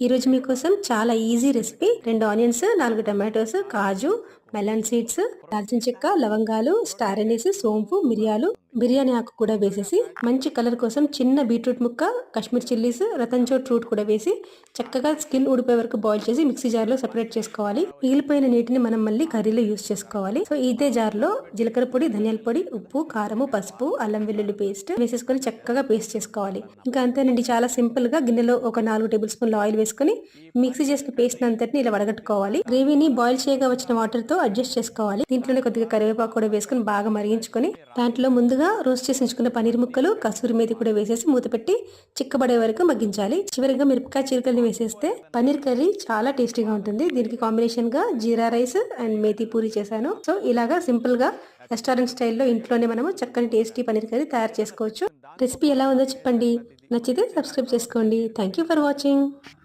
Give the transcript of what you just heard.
ఈరోజు మీకోసం చాలా ఈజీ రెసిపీ. రెండు ఆనియన్స్ నాలుగు టమాటోస్ కాజు మెలన్ సీడ్స్ దాల్చిన చెక్క లవంగాలు స్టార్ అనేసి సోంపు మిరియాలు. బిర్యానీ ఆకు కూడా వేసేసి మంచి కలర్ కోసం చిన్న బీట్రూట్ ముక్క కాశ్మీర్ చిల్లీస్ రతన్ చోట్ కూడా వేసి చక్కగా స్కిన్ ఊడిపోయే వరకు బాయిల్ చేసి మిక్సీ జార్లో సెపరేట్ చేసుకోవాలి. మిగిలిపోయిన నీటిని మనం మళ్ళీ కర్రీలో యూస్ చేసుకోవాలి. సో ఇదే జార్లో జీలకర్ర పొడి ధనియాల పొడి ఉప్పు కారము పసుపు అల్లం వెల్లుల్లి పేస్ట్ వేసేసుకొని చక్కగా పేస్ట్ చేసుకోవాలి. ఇంకా అంతేనండి చాలా సింపుల్గా గిన్నెలో ఒక నాలుగు టేబుల్ స్పూన్ల ఆయిల్ వేసుకొని మిక్సీ చేసిన పేస్ట్ అంతటిని ఇలా వడగట్టుకోవాలి. గ్రేవీని బాయిల్ చేయగా వచ్చిన వాటర్తో అడ్జస్ట్ చేసుకోవాలి. దీంట్లోనే కొద్దిగా కరివేపాకు కూడా వేసుకొని బాగా మరిగించుకొని దాంట్లో ముందుగా రోస్ట్ చేసి ఉంచుకున్న పన్నీర్ ముక్కలు కసూరి మేతి కూడా వేసేసి మూత పెట్టి చిక్కబడే వరకు మగ్గించాలి. చివరిగా మిరపకాయ చీరకల్ని వేసేస్తే పన్నీర్ కర్రీ చాలా టేస్టీగా ఉంటుంది. దీనికి కాంబినేషన్గా జీరా రైస్ అండ్ మేతి పూరి చేశాను. సో ఇలాగా సింపుల్గా రెస్టారెంట్ స్టైల్లో ఇంట్లోనే మనము చక్కని టేస్టీ పన్నీర్ కర్రీ తయారు చేసుకోవచ్చు. రెసిపీ ఎలా ఉందో చెప్పండి. నచ్చితే సబ్స్క్రైబ్ చేసుకోండి. Thank you for watching